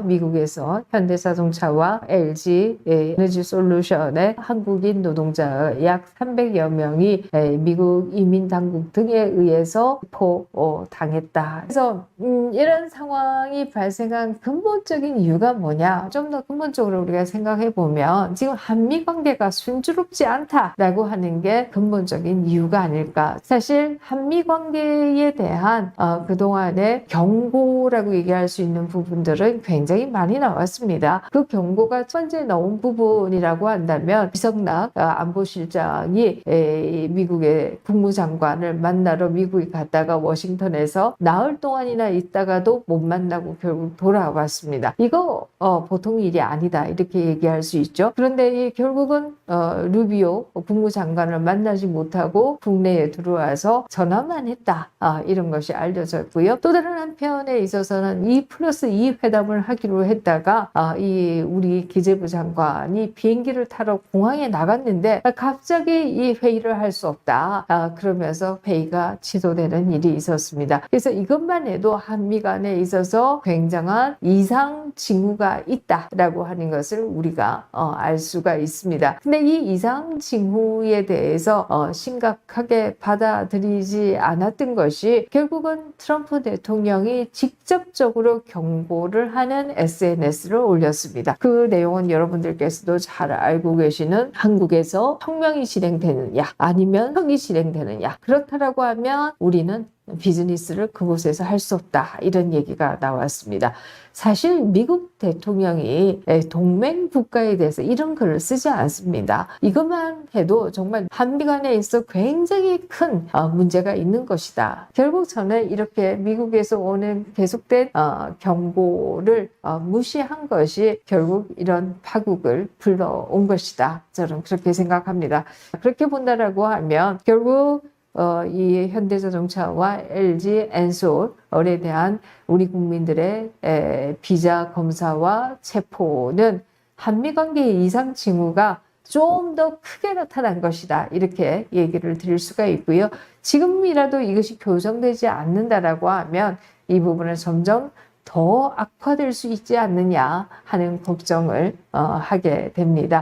미국에서 현대자동차와 LG 에너지 솔루션의 한국인 노동자 약 300여 명이 에, 미국 이민 당국 등에 의해서 포당했다. 그래서 음, 이런 상황이 발생한 근본적인 이유가 뭐냐? 좀 더 근본적으로 우리가 생각해 보면 지금 한미 관계가 순조롭지 않다라고 하는 게 근본적인 이유가 아닐까. 사실 한미 관계에 대한 어, 그동안의 경고라고 얘기할 수 있는 부분들은 굉장히 많이 나왔습니다. 그 경고가 첫 번째 나온 부분이라고 한다면 이성락 어, 안보실장이 에, 미국의 국무장관을 만나러 미국에 갔다가 워싱턴에서 나흘 동안이나 있다가도 못 만나고 결국 돌아왔습니다. 이거 어, 보통 일이 아니다 이렇게 얘기할 수 있죠. 그런데 이 결국은 어, 루비오 국무장관을 만나지 못하고 국내에 들어와서 전화만 했다 아, 이런 것이 알려졌고요. 또 다른 한편에 있어서는 2 플러스 2 회담을 하기 로 했다가 아, 이 우리 기재부 장관이 비행기를 타러 공항에 나갔는데 갑자기 이 회의를 할 수 없다 아, 그러면서 회의가 취소되는 일이 있었습니다. 그래서 이것만 해도 한미 간에 있어서 굉장한 이상 징후가 있다라고 하는 것을 우리가 어, 알 수가 있습니다. 근데 이 이상 징후에 대해서 어, 심각하게 받아들이지 않았던 것이 결국은 트럼프 대통령이 직접적으로 경고를 하는 SNS를 올렸습니다. 그 내용은 여러분들께서도 잘 알고 계시는 한국에서 혁명이 실행되느냐 아니면 혁이 실행되느냐 그렇다라고 하면 우리는 비즈니스를 그곳에서 할 수 없다 이런 얘기가 나왔습니다. 사실 미국 대통령이 동맹 국가에 대해서 이런 글을 쓰지 않습니다. 이것만 해도 정말 한미 간에 있어 굉장히 큰 어, 문제가 있는 것이다. 결국 저는 이렇게 미국에서 오는 계속된 어, 경고를 어, 무시한 것이 결국 이런 파국을 불러온 것이다. 저는 그렇게 생각합니다. 그렇게 본다라고 하면 결국 어, 이 현대자동차와 LG 엔솔에 대한 우리 국민들의 에, 비자 검사와 체포는 한미 관계의 이상 징후가 좀 더 크게 나타난 것이다. 이렇게 얘기를 드릴 수가 있고요. 지금이라도 이것이 교정되지 않는다라고 하면 이 부분은 점점 더 악화될 수 있지 않느냐 하는 걱정을 어, 하게 됩니다.